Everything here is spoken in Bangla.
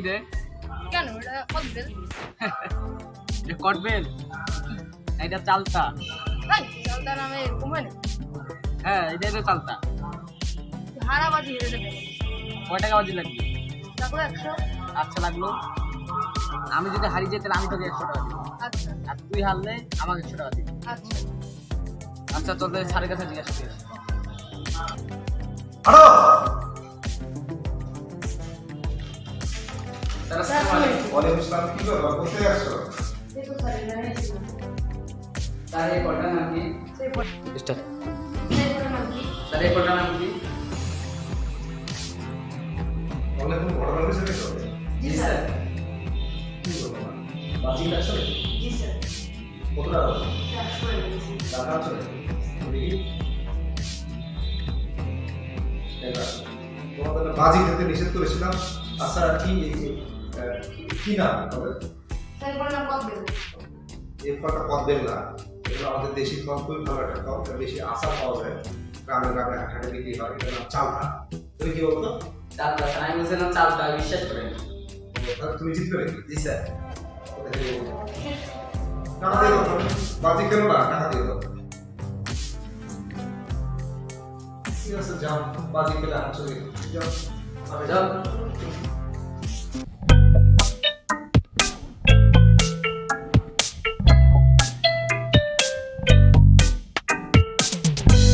কি রে কেন এটা কদবেল চালতা ভাই চালতা নামে এরকম হয় না হ্যাঁ এটা তো চালতা হারাবাজি হেরে দেবে কয় টাকা বাজি লাগবে তারপরে একশো আচ্ছা লাগল আমি যদি হারিয়ে যাই তাহলে আমি তোকে একশো টাকা দিব আচ্ছা আর তুই হারলে আমাকে একশো টাকা দিবি আচ্ছা আচ্ছা চল তাহলে স্যারের কাছে জিজ্ঞাসা করি ওয়ালাইকুম আসসালাম কি ব্যাপার কোথায় আসছো এই নাম কি? নাম কি? নাম কি? জি স্যার। কি বাজি লাগছো জি স্যার। কত টাকা একশো হয়ে গেছে। টাকা আছে তোমাদের বাজি খেতে নিষেধ করেছিলাম। আচ্ছা কি কি নাম? এই ফলটা না। এগুলো আমাদের দেশি ফল খুবই ভালো একটা ফল। বেশি আশা পাওয়া যায়। গ্রামে গ্রামে হাটে বিক্রি হয়। এটা নাম চালটা। তুমি কি বলতো? চালতা আমি বলছিলাম চালতা বিশ্বাস তাহলে তুমি জিতবে নাকি? জি স্যার। টাকা দিয়ে দাও বাজি কেন না টাকা দিয়ে দাও। ঠিক আছে যাও। বাজি পেলে আমি চলে যাও। যাও।